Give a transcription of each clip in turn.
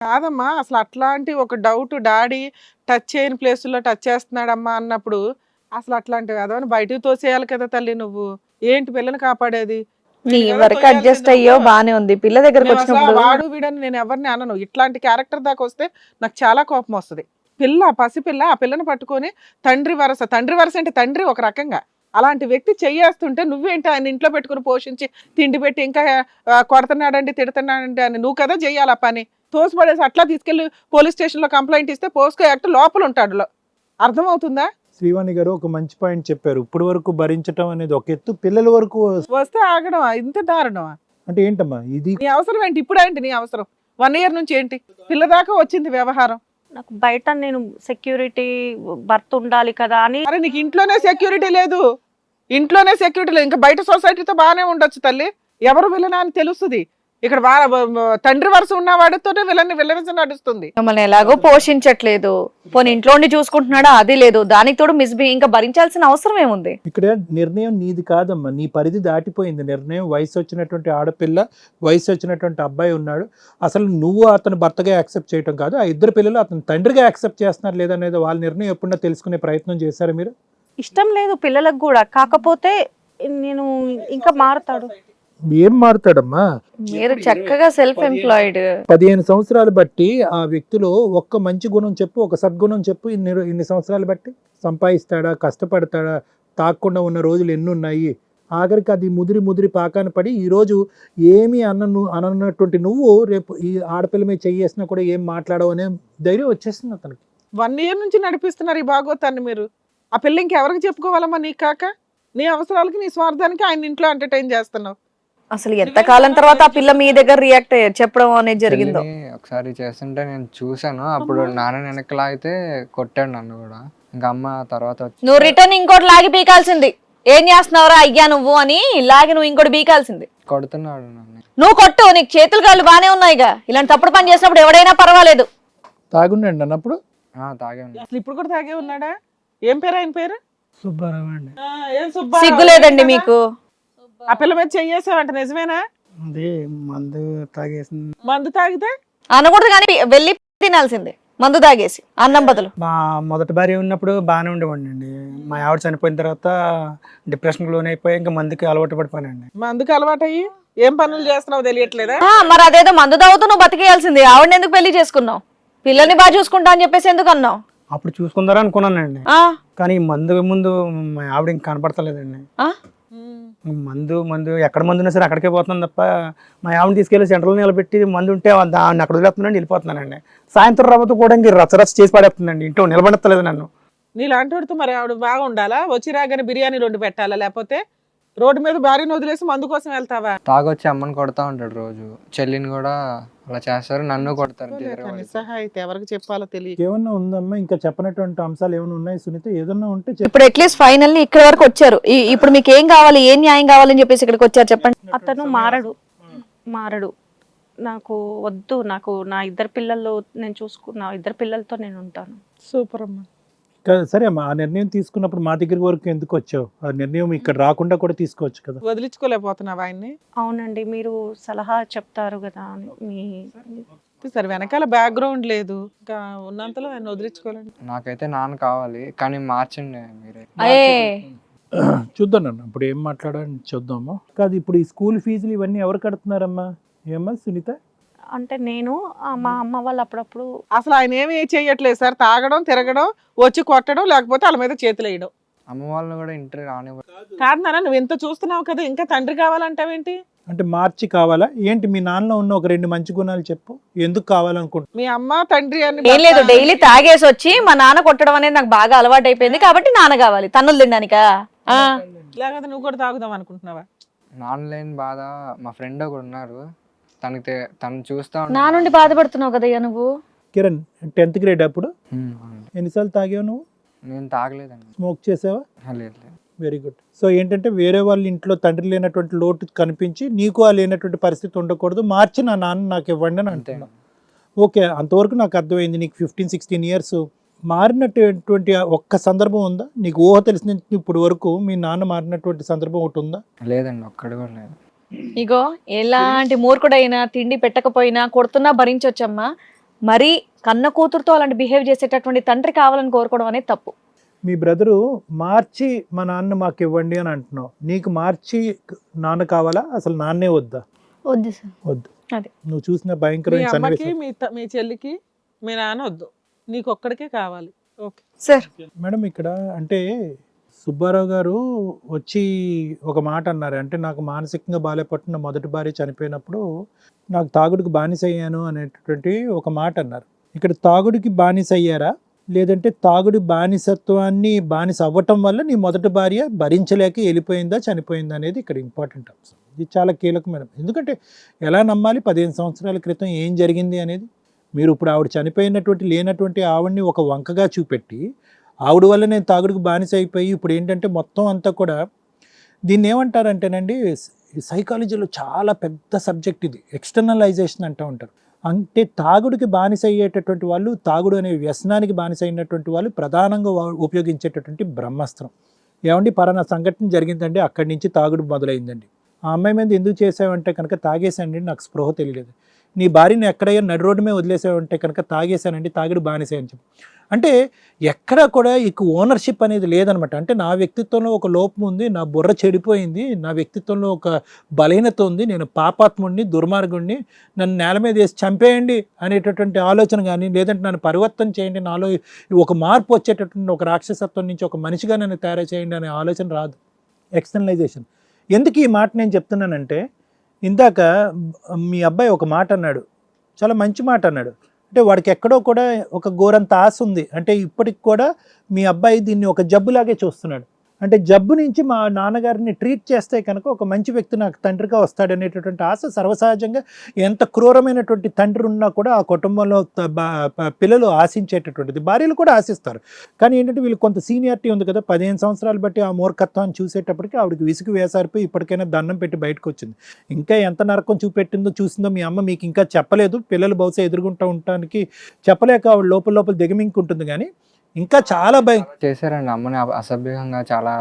కాదమ్మా. అసలు అట్లాంటి ఒక డౌట్ డాడీ టచ్ చేయని ప్లేసుల్లో టచ్ చేస్తున్నాడమ్మా అన్నప్పుడు అసలు అట్లాంటివి అదవని బయటకు తోసేయాలి కదా తల్లి నువ్వు. ఏంటి పిల్లని కాపాడేది? నీ వరకు అడ్జస్ట్ అయ్యో. బానే ఉంది. పిల్ల దగ్గరకు వచ్చినప్పుడు వాడు వీడని నేను ఎవరిని అనను. ఇట్లాంటి క్యారెక్టర్ దాకా వస్తే నాకు చాలా కోపం వస్తుంది. పిల్ల పసిపిల్ల ఆ పిల్లని పట్టుకొని తండ్రి వరస తండ్రి వరస అంటే తండ్రి ఒక రకంగా. అలాంటి వ్యక్తి చెయ్యేస్తుంటే నువ్వేంటి ఆయన ఇంట్లో పెట్టుకుని పోషించి తిండి పెట్టి ఇంకా కొడుతున్నాడండి తిడుతున్నాడండి అని నువ్వు కదా చెయ్యాలి ఆ పని. తోసిపడేసి అట్లా తీసుకెళ్ళి పోలీస్ స్టేషన్లో కంప్లైంట్ ఇస్తే పోస్కో యాక్ట్ లోపల ఉంటాడు. అర్థమవుతుందా? శ్రీవాణి గారు ఒక మంచి పాయింట్ చెప్పారు. ఇప్పుడు వరకు భరించటం అనేది ఒక ఎత్తు పిల్లల వరకు వస్తే ఆగడం ఇంత దారుణమా? అంటే ఏంటమ్మా ఇది నీ అవసరం ఏంటి? ఇప్పుడు ఏంటి నీ అవసరం? వన్ ఇయర్ నుంచి ఏంటి? పిల్ల దాకా వచ్చింది వ్యవహారం. నాకు బయట నేను సెక్యూరిటీ భర్త ఉండాలి కదా అని అరే నీకు ఇంట్లోనే సెక్యూరిటీ లేదు. ఇంట్లోనే సెక్యూరిటీ లేదు. ఇంకా బయట సొసైటీతో బాగానే ఉండొచ్చు తల్లి. ఎవరు విలనా అని తెలుస్తుంది. ఇక్కడ తండ్రి వరుస ఉన్న వాడితోనే విలని విలనిజం నడుస్తుంది. మమ్మల్ని ఎలాగో పోషించట్లేదు. పోనీ ఇంట్లో ఉండి చూసుకుంటున్నాడా? అది లేదు. దానికి తోడు మిస్బి ఇంకా భరించాల్సిన అవసరం ఏముంది? ఇక్కడ నిర్ణయం నీది కాదమ్మా. నీ పరిధి దాటిపోయింది. నిర్ణయం వయసు వచ్చినటువంటి ఆడపిల్ల వయసు వచ్చినటువంటి అబ్బాయి ఉన్నాడు. అసలు నువ్వు అతను భర్తగా యాక్సెప్ట్ చేయటం కాదు. ఆ ఇద్దరు పిల్లలు అతను తండ్రిగా యాక్సెప్ట్ చేస్తున్నారు లేదనేది వాళ్ళ నిర్ణయం ఎప్పుడన్నా తెలుసుకునే ప్రయత్నం చేశారా మీరు? ఇష్టం లేదు పిల్లలకు కూడా. కాకపోతే నేను ఇంకా మారుతాడు. ఏం మారుతాడమ్మా? మీరు చక్కగా సెల్ఫ్ ఎంప్లాయిడ్ పదిహేను సంవత్సరాలు బట్టి ఆ వ్యక్తిలో ఒక్క మంచి గుణం చెప్పు ఒక సద్గుణం చెప్పు ఇన్ని ఇన్ని సంవత్సరాలు బట్టి. సంపాదిస్తాడా కష్టపడతాడా తాకుండా ఉన్న రోజులు ఎన్ని ఉన్నాయి ఆఖరికి అది ముదిరి ముదిరి పాకాన పడి ఈరోజు ఏమీ అన్న అనన్నటువంటి నువ్వు రేపు ఈ ఆడపిల్ల మీద చెయ్యేసినా కూడా ఏం మాట్లాడవు అనే ధైర్యం వచ్చేస్తుంది అతనికి. వన్ ఇయర్ నుంచి నడిపిస్తున్నారు ఈ భాగవతాన్ని మీరు. ఆ పిల్ల ఇంకెవరికి చెప్పుకోవాలమ్మా నీకు కాక? నీ అవసరాలకి నీ స్వార్థానికి ఆయన ఇంట్లో ఎంటర్టైన్ చేస్తున్నావు. అసలు ఎంత కాలం తర్వాత ఆ పిల్ల మీ దగ్గర రియాక్ట్ చెప్పడం అనేది జరిగిందో? ఒకసారి చేస్తుంటే నేను చూసాను అప్పుడు నాన్న వెనక్కి లాగితే కొట్టాడు నన్ను కూడా. ఇంకా అమ్మ తర్వాత వచ్చి నువ్వు రిటర్న్ ఇంకోటి లాగి పీకాల్సింది. ఏం చేస్తున్నావురా అయ్యా నువ్వు అని లాగి నువ్వు ఇంకోటి పీకాల్సింది. కొడుతున్నాడు నన్ను. నువ్వు కొట్టు నీకు చేతులు కాళ్ళు బానే ఉన్నాయిగా. ఇలాంటి తప్పుడు పని చేసినప్పుడు ఎవడైనా పర్వాలేదు. తాగుండండి అన్నప్పుడు ఆ, తాగే ఉన్నాడు. అసలు ఇప్పుడు కూడా తాగే ఉన్నాడా? ఏం పేరు ఆయన పేరు? సుబ్బారావు అండి. ఆ, ఏం సుబ్బారావు? సిగ్గు లేదండి మీకు? ఆ పిల్ల మీద చెయ్యేసావంట నిజమేనా? అది మందు తాగేసింది. మందు తాగితే? అనకూడదు కానీ వెళ్ళి తినాల్సిందే. మందు తాగేసి అన్నం బదులు. మా మొదటి భార్య ఉన్నప్పుడు బాగానే ఉండేవాడిని అండి మా ఆవిడ చనిపోయిన తర్వాత డిప్రెషన్కి లోన్ అయిపోయి ఇంకా మందుకి అలవాటు పడిపోయానండి. మందుకు అలవాటయ్యి? ఏం పనులు చేస్తున్నావు తెలియట్లేదా? ఆ, మరి అదేదో మందు తాగుతూ నువ్వు బతికేయాల్సింది. ఆవిడని ఎందుకు పెళ్ళి చేసుకున్నావు? పిల్లల్ని బాగా చూసుకుంటా అని చెప్పేసి ఎందుకు అన్నావు? అప్పుడు చూసుకుందారా అనుకున్నానండి ఆ, కానీ మందు ముందు మా ఆవిడ ఇంక కనపడతలేదండి. ఆ? మందు మందు ఎక్కడ మందు ఉన్నా సరే అక్కడికే పోతున్నాను తప్ప మా ఆవిడని తీసుకెళ్ళి సెంటర్లో నిలబెట్టి మందు ఉంటే దాన్ని అక్కడ వదిలేస్తున్నాను వెళ్ళిపోతున్నానండి. సాయంత్రం రాబోతు కూడా ఇంక రచ్చరచ్చ చేసి పడేస్తుందండి ఇంట్లో నిలబడతలేదు నన్ను. నీలాంటి వాడితో మరి ఆవిడ బాగా ఉండాలా వచ్చి రాగానే బిర్యానీ రెండు పెట్టాలా? లేకపోతే రోడ్డు మీద భార్యను వదిలేసి మందు కోసం వెళ్తావా? తాగొచ్చి అమ్మని కొడతా ఉంటాడు రోజు. చెల్లిని కూడా అలా చేస్తారు నన్ను కొడతారు. నిస్సహాయిత ఎవరికి చెప్పాలో తెలియదు ఏమన్నా ఉందమ్మా? ఇంకా చెప్పనటువంటి అంశాలు ఏమైనా ఉన్నాయి సునీత? ఏదన్నా ఉంటే ఇప్పుడు అట్లీస్ట్ ఫైనల్లీ ఇక్కడ వరకు వచ్చారు. ఈ- ఇప్పుడు మీకు ఏం కావాలి ఏం న్యాయం కావాలని చెప్పేసి ఇక్కడికి వచ్చారు చెప్పండి. అతను మారడు. మారడు. నాకు వద్దు. నాకు నా ఇద్దరు పిల్లలు నేను చూసుకున్నా ఇద్దరు పిల్లలతో నేను ఉంటాను. సూపర్ అమ్మా. సరే అమ్మా ఆ నిర్ణయం తీసుకున్నప్పుడు మా దగ్గర వరకు ఎందుకు వచ్చావు? ఆ నిర్ణయం ఇక్కడ రాకుండా కూడా తీసుకోవచ్చు కదా. వదిలించుకోలేకపోతున్నావు ఆయన్ని? అవునండి మీరు సలహా చెప్తారు కదా అని మీ సరే వెనకాల బ్యాక్గ్రౌండ్ లేదు. ఇంకా ఉన్నంతలో ఆయన వదిలించుకోలేండి నాకైతే నాన్న కావాలి కానీ మార్చండి మీరే. చూద్దాం నన్ను ఇప్పుడు ఏం మాట్లాడాలని చూద్దాము. కాదు ఇప్పుడు ఈ స్కూల్ ఫీజులు ఇవన్నీ ఎవరు కడుతున్నారమ్మా? ఏమ్మా సునీత? అంటే నేను మా అమ్మ వాళ్ళు అప్పుడప్పుడు అసలు ఆయన ఏమి చేయట్లేదు సార్. తాగడం తిరగడం వచ్చి కొట్టడం లేకపోతే వాళ్ళ మీద చేతులు వేయడం. అమ్మ వాళ్ళని కూడా ఇంటర్ రానివ్వరు. కాదు నాన్న నువ్వు ఎంత చూస్తున్నావు కదా ఇంకా తండ్రి కావాలంటావేంటి? అంటే మార్చి కావాలా? ఏంటి మీ నాన్నలో ఉన్న ఒక రెండు మంచి గుణాలు చెప్పు. ఎందుకు కావాలనుకుంటున్నా మీ అమ్మ తండ్రి అని ఏం లేదు డైలీ తాగేసి వచ్చి మా నాన్న కొట్టడం అనేది నాకు బాగా అలవాటు అయిపోయింది కాబట్టి నాన్న కావాలి. తన్నులు తినడానికా? ఆ. లేకపోతే నువ్వు కూడా తాగుదాం అనుకుంటున్నావా? నాన్న లేని బాధ మా ఫ్రెండ్ ఒకడు ఉన్నారు. తనకి తను చూస్తా నా నుండి బాధపడుతున్నావు కదయ్యా నువ్వు? కిరణ్ టెన్త్ గ్రేడ్ అప్పుడు. ఎన్నిసార్లు తాగావు నువ్వు? నేను తాగలేదండి. స్మోక్ చేసావా? లేదు లేదు. Very good. సో ఏంటంటే వేరే వాళ్ళ ఇంట్లో తండ్రి లేనటువంటి లోటు కనిపించి నీకు ఆ లేనటువంటి పరిస్థితి ఉండకూడదు. మార్చి నా నాన్న నాకు ఇవ్వండి అని అంటున్నా. ఓకే అంతవరకు నాకు అర్థమైంది. నీకు ఫిఫ్టీన్ సిక్స్టీన్ ఇయర్స్ మారినటువంటి ఒక్క సందర్భం ఉందా? నీకు ఊహ తెలిసిన ఇప్పుడు వరకు మీ నాన్న మారినటువంటి సందర్భం ఒకటి ఉందా? లేదండి ఒక్కడు కూడా లేదు. ఇగో ఎలాంటి మూర్ఖుడైనా తిండి పెట్టకపోయినా కొడుతున్నా భరించొచ్చమ్మా. మరీ కన్న కూతురుతో అలాంటి బిహేవ్ చేసేటటువంటి తండ్రి కావాలని కోరుకోవడం అనేది తప్పు. మీ బ్రదరు మార్చి మా నాన్న మాకు ఇవ్వండి అని అంటున్నావు. నీకు మార్చి నాన్న కావాలా? అసలు నాన్నే వద్దా? వద్దు సార్. వద్దు. అదే. నువ్వు చూసిన భయంకరమైన అమ్మకి సన్నివేశం. మీ త- మీ చెల్లికి మీ నాన్న వద్దు. నీకు ఒక్కడికే కావాలి. ఓకే. సార్. మేడం ఇక్కడ అంటే సుబ్బారావు గారు వచ్చి ఒక మాట అన్నారు. అంటే నాకు మానసికంగా బాధపట్టిన మొదటి భార్య చనిపోయినప్పుడు నాకు తాగుడికి బానిస అయ్యాను అనేటటువంటి ఒక మాట అన్నారు. ఇక్కడ తాగుడికి బానిస అయ్యారా? లేదంటే తాగుడి బానిసత్వాన్ని బానిస అవ్వటం వల్ల నీ మొదటి భార్య భరించలేక వెళ్ళిపోయిందా చనిపోయిందా అనేది ఇక్కడ ఇంపార్టెంట్ అంశం. ఇది చాలా కీలకమైన ఎందుకంటే ఎలా నమ్మాలి? పదిహేను సంవత్సరాల క్రితం ఏం జరిగింది అనేది? మీరు ఇప్పుడు ఆవిడ చనిపోయినటువంటి లేనటువంటి ఆవిడని ఒక వంకగా చూపెట్టి ఆవిడ వల్ల నేను తాగుడుకు బానిస అయిపోయి ఇప్పుడు ఏంటంటే మొత్తం అంతా కూడా దీన్ని ఏమంటారంటేనండి సైకాలజీలో చాలా పెద్ద సబ్జెక్ట్ ఇది. ఎక్స్టర్నలైజేషన్ అంటూ ఉంటారు. అంటే తాగుడికి బానిస అయ్యేటటువంటి వాళ్ళు తాగుడు అనే వ్యసనానికి బానిస అయినటువంటి వాళ్ళు ప్రధానంగా ఉపయోగించేటటువంటి బ్రహ్మాస్త్రం. ఏమండి పలానా సంఘటన జరిగిందండి అక్కడి నుంచి తాగుడు మొదలైందండి. ఆ అమ్మాయి మీద ఎందుకు చేసావంటే కనుక తాగేశానండి నాకు స్పృహ తెలియలేదు. నీ భార్యని ఎక్కడయ్యా నడి రోడ్డు మీద వదిలేసావంటే కనుక తాగేశానండి తాగుడు బానిసే అని చెప్పి. అంటే ఎక్కడ కూడా ఇక ఓనర్షిప్ అనేది లేదనమాట. అంటే నా వ్యక్తిత్వంలో ఒక లోపం ఉంది నా బుర్ర చెడిపోయింది నా వ్యక్తిత్వంలో ఒక బలహీనత ఉంది నేను పాపాత్ముడిని దుర్మార్గుడిని నన్ను నేల మీద వేసి చంపేయండి అనేటటువంటి ఆలోచన కానీ లేదంటే నన్ను పరివర్తన చేయండి నాలో ఒక మార్పు వచ్చేటటువంటి ఒక రాక్షసత్వం నుంచి ఒక మనిషిగా నన్ను తయారు చేయండి అనే ఆలోచన రాదు. ఎక్స్టర్నలైజేషన్ ఎందుకు ఈ మాట నేను చెప్తున్నానంటే ఇందాక మీ అబ్బాయి ఒక మాట అన్నాడు. చాలా మంచి మాట అన్నాడు. అంటే వాడికి ఎక్కడో కూడా ఒక ఘోరంత ఆశ ఉంది. అంటే ఇప్పటికి కూడా మీ అబ్బాయి దీన్ని ఒక జబ్బులాగే చూస్తున్నాడు. అంటే జబ్బు నుంచి మా నాన్నగారిని ట్రీట్ చేస్తే కనుక ఒక మంచి వ్యక్తి నాకు తండ్రిగా వస్తాడనేటటువంటి ఆశ సర్వసహజంగా ఎంత క్రూరమైనటువంటి తండ్రి ఉన్నా కూడా ఆ కుటుంబంలో బా- పిల్లలు ఆశించేటటువంటిది. భార్యలు కూడా ఆశిస్తారు. కానీ ఏంటంటే వీళ్ళు కొంత సీనియారిటీ ఉంది కదా. పదిహేను సంవత్సరాలు బట్టి ఆ మూర్ఖత్వాన్ని చూసేటప్పటికి ఆవిడకి విసుగు వేసారిపోయి ఇప్పటికైనా దండం పెట్టి బయటకు వచ్చింది ఇంకా ఎంత నరకం చూపెట్టిందో చూసిందో మీ అమ్మ మీకు ఇంకా చెప్పలేదు. పిల్లలు బహుశా ఎదుర్కొంటూ ఉండటానికి చెప్పలేక ఆవిడ లోపల లోపల దిగమింకుంటుంది కానీ ఇంకా చాలా భయం. చేశారండి అమ్మని అసభ్యంగా చాలా.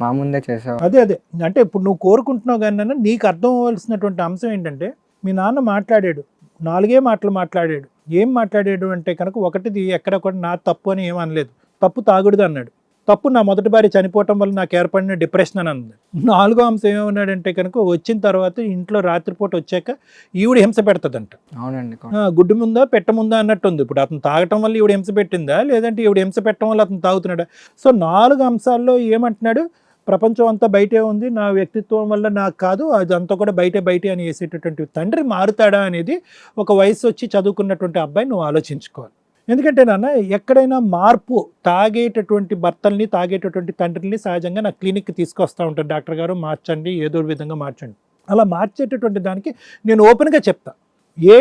మా ముందే చేసేవారు అదే అదే. అంటే ఇప్పుడు నువ్వు కోరుకుంటున్నావు కానీ నాన్న, నీకు అర్థం అవ్వాల్సినటువంటి అంశం ఏంటంటే మీ నాన్న మాట్లాడాడు. నాలుగే మాటలు మాట్లాడాడు. ఏం మాట్లాడాడు అంటే కనుక ఒకటిది ఎక్కడ కూడా నా తప్పు అని ఏం అనలేదు. తప్పు తాగుడుది అన్నాడు. తప్పు నా మొదటి భార్య చనిపోవటం వల్ల నాకు ఏర్పడిన డిప్రెషన్ అని అన్నది. నాలుగో అంశం ఏమన్నాడంటే కనుక వచ్చిన తర్వాత ఇంట్లో రాత్రిపూట వచ్చాక ఈవిడ హింస పెడతదంట. అవునండి గుడ్డు ముందా పెట్ట ముందా అన్నట్టు ఉంది ఇప్పుడు అతను తాగటం వల్ల ఈవిడ హింస పెట్టిందా? లేదంటే ఈవిడ హింస పెట్టడం వల్ల అతను తాగుతున్నాడా? సో నాలుగు అంశాల్లో ఏమంటున్నాడు ప్రపంచం అంతా బయటే ఉంది నా వ్యక్తిత్వం వల్ల నాకు కాదు అదంతా కూడా బయటే బయటే అని వేసేటటువంటి తండ్రి మారుతాడా అనేది ఒక వయసు వచ్చి చదువుకున్నటువంటి అబ్బాయి నువ్వు ఆలోచించుకోవాలి. ఎందుకంటే నాన్న ఎక్కడైనా మార్పు తాగేటటువంటి భర్తల్ని తాగేటటువంటి తండ్రిని సహజంగా నా క్లినిక్కి తీసుకొస్తూ ఉంటాను డాక్టర్ గారు మార్చండి ఏదో విధంగా మార్చండి. అలా మార్చేటటువంటి దానికి నేను ఓపెన్గా చెప్తా. ఏ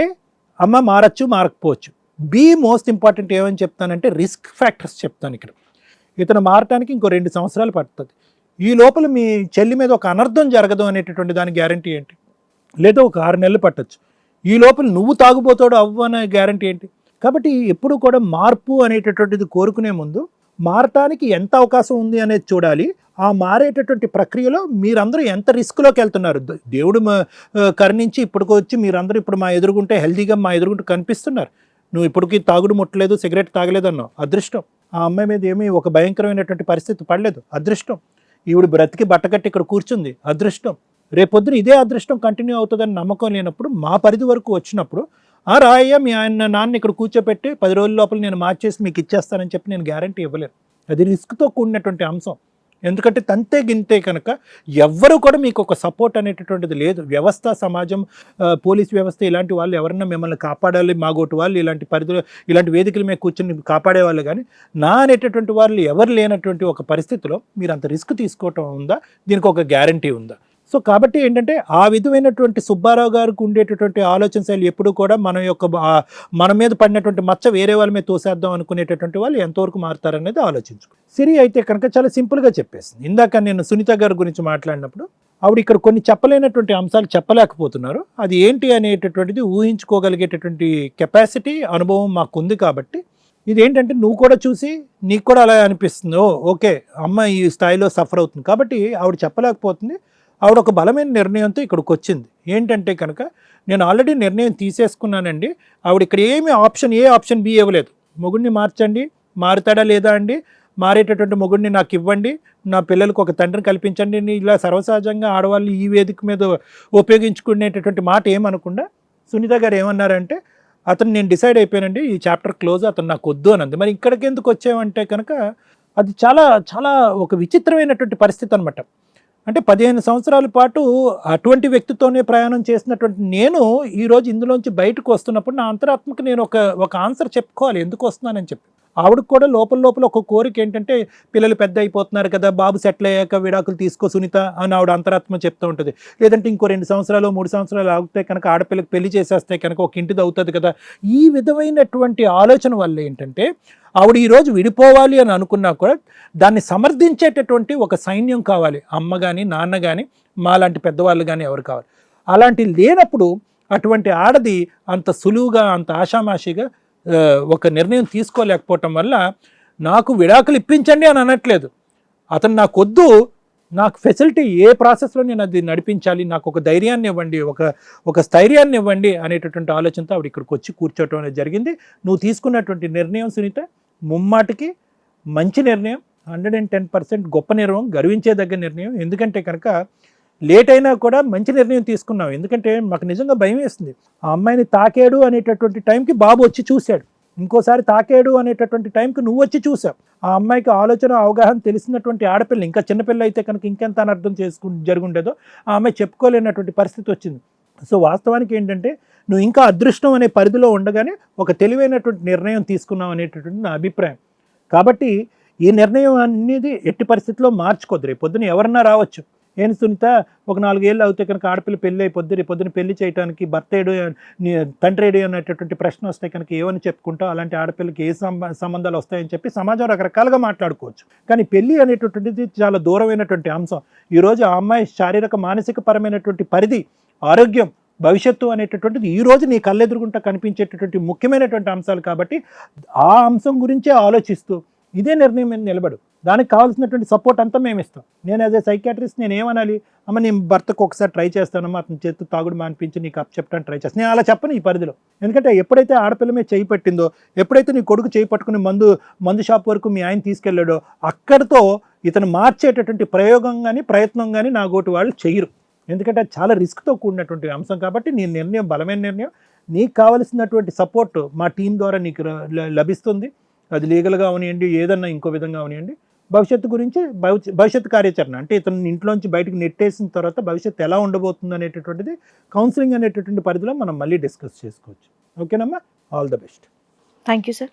అమ్మ మారచ్చు మారకపోవచ్చు. బి మోస్ట్ ఇంపార్టెంట్ ఏమని చెప్తానంటే రిస్క్ ఫ్యాక్టర్స్ చెప్తాను ఇక్కడ. ఇతను మారటానికి ఇంకో రెండు సంవత్సరాలు పడుతుంది. ఈ లోపల మీ చెల్లి మీద ఒక అనర్థం జరగదు అనేటటువంటి దాని గ్యారంటీ ఏంటి? లేదా ఒక ఆరు నెలలు పట్టొచ్చు. ఈ లోపల నువ్వు తాగుబోతాడు అవ్వు అనే గ్యారంటీ ఏంటి? కాబట్టి ఎప్పుడు కూడా మార్పు అనేటటువంటిది కోరుకునే ముందు మారటానికి ఎంత అవకాశం ఉంది అనేది చూడాలి. ఆ మారేటటువంటి ప్రక్రియలో మీరందరూ ఎంత రిస్క్లోకి వెళ్తున్నారు? దేవుడు మా- కరుణించి ఇప్పటికి వచ్చి మీరందరూ ఇప్పుడు మా ఎదురుగుంటే హెల్తీగా మా ఎదురుగుంటే కనిపిస్తున్నారు. నువ్వు ఇప్పటికీ తాగుడు ముట్టలేదు సిగరెట్ తాగలేదు అన్నావు. అదృష్టం. ఆ అమ్మాయి మీద ఏమీ ఒక భయంకరమైనటువంటి పరిస్థితి పడలేదు. అదృష్టం. ఈవిడ బ్రతికి బట్టకట్టి ఇక్కడ కూర్చుంది. అదృష్టం. రేపొద్దున ఇదే అదృష్టం కంటిన్యూ అవుతుందని నమ్మకం లేనప్పుడు మా పరిధి వరకు వచ్చినప్పుడు ఆ రాయ్య మీ ఆయన నాన్న ఇక్కడ కూర్చోపెట్టి పది రోజుల లోపల నేను మార్చేసి మీకు ఇచ్చేస్తానని చెప్పి నేను గ్యారంటీ ఇవ్వలేను. అది రిస్క్తో కూడినటువంటి అంశం. ఎందుకంటే తంతే గింతే కనుక ఎవ్వరు కూడా మీకు ఒక సపోర్ట్ అనేటటువంటిది లేదు. వ్యవస్థ సమాజం పోలీస్ వ్యవస్థ ఇలాంటి వాళ్ళు ఎవరన్నా మిమ్మల్ని కాపాడాలి మాగోటి వాళ్ళు ఇలాంటి పరిధిలో ఇలాంటి వేదికల మీద కూర్చొని కాపాడేవాళ్ళు కానీ నా అనేటటువంటి వాళ్ళు ఎవరు లేనటువంటి ఒక పరిస్థితిలో మీరు అంత రిస్క్ తీసుకోవటం ఉందా? దీనికి ఒక గ్యారంటీ ఉందా? సో కాబట్టి ఏంటంటే ఆ విధమైనటువంటి సుబ్బారావు గారికి ఉండేటటువంటి ఆలోచన శైలి ఎప్పుడూ కూడా మన యొక్క మన మీద పడినటువంటి మచ్చ వేరే వాళ్ళ మీద తోసేద్దాం అనుకునేటటువంటి వాళ్ళు ఎంతవరకు మారుతారనేది ఆలోచించుకో సిరి అయితే కనుక చాలా సింపుల్గా చెప్పేసింది. ఇందాక నేను సునీత గారి గురించి మాట్లాడినప్పుడు ఆవిడ ఇక్కడ కొన్ని చెప్పలేనటువంటి అంశాలు చెప్పలేకపోతున్నారు. అది ఏంటి అనేటటువంటిది ఊహించుకోగలిగేటటువంటి కెపాసిటీ అనుభవం మాకుంది కాబట్టి ఇది ఏంటంటే నువ్వు కూడా చూసి నీకు కూడా అలా అనిపిస్తుంది. ఓకే అమ్మ ఈ స్థాయిలో సఫర్ అవుతుంది. కాబట్టి ఆవిడ చెప్పలేకపోతుంది. ఆవిడ ఒక బలమైన నిర్ణయంతో ఇక్కడికి వచ్చింది ఏంటంటే కనుక నేను ఆల్రెడీ నిర్ణయం తీసేసుకున్నానండి. ఆవిడ ఇక్కడ ఏమి ఆప్షన్ ఏ ఆప్షన్ బి ఇవ్వలేదు. మొగుడిని మార్చండి. మారుతాడా లేదా అండి? మారేటటువంటి మొగుడిని నాకు ఇవ్వండి. నా పిల్లలకు ఒక తండ్రిని కల్పించండి. ఇలా సర్వసహజంగా ఆడవాళ్ళు ఈ వేదిక మీద ఉపయోగించుకునేటటువంటి మాట ఏమనకుండా సునీత గారు ఏమన్నారంటే అతను నేను డిసైడ్ అయిపోయానండి. ఈ చాప్టర్ క్లోజ్ అతను నాకు వద్దు అనంది. మరి ఇక్కడికి ఎందుకు వచ్చామంటే కనుక అది చాలా చాలా ఒక విచిత్రమైనటువంటి పరిస్థితి అనమాట అంటే పదిహేను సంవత్సరాల పాటు అటువంటి వ్యక్తితోనే ప్రయాణం చేసినటువంటి నేను ఈరోజు ఇందులోంచి బయటకు వస్తున్నప్పుడు నా అంతరాత్మకు నేను ఒక ఒక ఆన్సర్ చెప్పుకోవాలి. ఎందుకు వస్తున్నానని చెప్పి. ఆవిడకు కూడా లోపల లోపల ఒక కోరిక ఏంటంటే పిల్లలు పెద్ద అయిపోతున్నారు కదా బాబు సెటిల్ అయ్యాక విడాకులు తీసుకో సునీత అని ఆవిడ అంతరాత్మ చెప్తూ ఉంటుంది. లేదంటే ఇంకో రెండు సంవత్సరాలు మూడు సంవత్సరాలు ఆగితే కనుక ఆడపిల్లకి పెళ్ళి చేసేస్తే కనుక ఒక ఇంటిది అవుతుంది కదా. ఈ విధమైనటువంటి ఆలోచన వల్ల ఏంటంటే ఆవిడ ఈరోజు విడిపోవాలి అని అనుకున్నా కూడా దాన్ని సమర్థించేటటువంటి ఒక సైన్యం కావాలి. అమ్మ కానీ నాన్న కానీ మాలాంటి పెద్దవాళ్ళు కానీ ఎవరు కావాలి. అలాంటి లేనప్పుడు అటువంటి ఆడది అంత సులువుగా అంత ఆషామాషిగా ఒక నిర్ణయం తీసుకోలేకపోవటం వల్ల నాకు విడాకులు ఇప్పించండి అని అనట్లేదు. అతను నాకు వద్దు నాకు ఫెసిలిటీ ఏ ప్రాసెస్లో నేను అది నడిపించాలి నాకు ఒక ధైర్యాన్ని ఇవ్వండి ఒక ఒక స్థైర్యాన్ని ఇవ్వండి అనేటటువంటి ఆలోచనతో ఆవిడ ఇక్కడికి వచ్చి కూర్చోవటం అనేది జరిగింది. నువ్వు తీసుకున్నటువంటి నిర్ణయం సునీత ముమ్మాటికి మంచి నిర్ణయం హండ్రెడ్ అండ్ టెన్ పర్సెంట్ గొప్ప నిర్ణయం గర్వించేదగ్గ నిర్ణయం. ఎందుకంటే కనుక లేట్ అయినా కూడా మంచి నిర్ణయం తీసుకున్నావు ఎందుకంటే మాకు నిజంగా భయం వేస్తుంది ఆ అమ్మాయిని తాకాడు అనేటటువంటి టైంకి బాబు వచ్చి చూశాడు. ఇంకోసారి తాకాడు అనేటటువంటి టైంకి నువ్వు వచ్చి చూసావు ఆ అమ్మాయికి ఆలోచన అవగాహన తెలిసినటువంటి ఆడపిల్ల ఇంకా చిన్నపిల్ల అయితే కనుక ఇంకెంత అనర్థం చేసుకు జరుగుండేదో ఆ అమ్మాయి చెప్పుకోలేనటువంటి పరిస్థితి వచ్చింది. సో వాస్తవానికి ఏంటంటే నువ్వు ఇంకా అదృష్టం అనే పరిధిలో ఉండగానే ఒక తెలివైనటువంటి నిర్ణయం తీసుకున్నావు అనేటటువంటి నా అభిప్రాయం. కాబట్టి ఈ నిర్ణయం అనేది ఎట్టి పరిస్థితిలో మార్చుకోద్దు. రేపు పొద్దున ఎవరన్నా రావచ్చు. ఏం సునీత? ఒక నాలుగేళ్ళు అవుతే కనుక ఆడపిల్ల పెళ్ళి అయిపోద్ది రేపు పొద్దున పెళ్ళి చేయడానికి భర్త ఏడు తండ్రి ఏడు అనేటటువంటి ప్రశ్న వస్తే కనుక ఏమని చెప్పుకుంటావు? అలాంటి ఆడపిల్లకి ఏ సంబంధాలు వస్తాయని చెప్పి సమాజం రకరకాలుగా మాట్లాడుకోవచ్చు. కానీ పెళ్ళి అనేటటువంటిది చాలా దూరమైనటువంటి అంశం. ఈరోజు ఆ అమ్మాయి శారీరక మానసిక పరమైనటువంటి పరిధి ఆరోగ్యం భవిష్యత్తు అనేటటువంటిది ఈ రోజు నీ కళ్ళెదురుగుంటా కనిపించేటటువంటి ముఖ్యమైనటువంటి అంశాలు కాబట్టి ఆ అంశం గురించే ఆలోచిస్తూ ఇదే నిర్ణయం మీద నిలబడు. దానికి కావాల్సినటువంటి సపోర్ట్ అంతా మేము ఇస్తాం. నేను యాజ్ ఏ సైకాట్రిస్ట్ నేను ఏమనాలి? అమ్మ నేను భర్తకు ఒకసారి ట్రై చేస్తానమ్మా అతని చేతి తాగుడు మానిపించి నీకు అప్ చెప్పడానికి ట్రై చేస్తాను నేను అలా చెప్పను ఈ పరిధిలో. ఎందుకంటే ఎప్పుడైతే ఆడపిల్ల మీద చేయి పెట్టిందో ఎప్పుడైతే నీ కొడుకు చేయి పట్టుకుని మందు మందు షాప్ వరకు మీ ఆయన తీసుకెళ్ళాడో అక్కడితో ఇతను మార్చేటటువంటి ప్రయోగం కానీ ప్రయత్నం కానీ నా గోటి వాళ్ళు చేయరు. ఎందుకంటే అది చాలా రిస్క్తో కూడినటువంటి అంశం కాబట్టి నీ నిర్ణయం బలమైన నిర్ణయం. నీకు కావలసినటువంటి సపోర్ట్ మా టీం ద్వారా నీకు ల- లభిస్తుంది. అది లీగల్గా అవనియండి ఏదన్నా ఇంకో విధంగా అవనియండి. భవిష్యత్తు గురించి భవి భవిష్యత్తు కార్యాచరణ. అంటే ఇతను ఇంట్లోంచి బయటకు నెట్టేసిన తర్వాత భవిష్యత్తు ఎలా ఉండబోతుంది అనేటటువంటిది కౌన్సిలింగ్ అనేటటువంటి పరిధిలో మనం మళ్ళీ డిస్కస్ చేసుకోవచ్చు. ఓకేనమ్మా? All the best thank you sir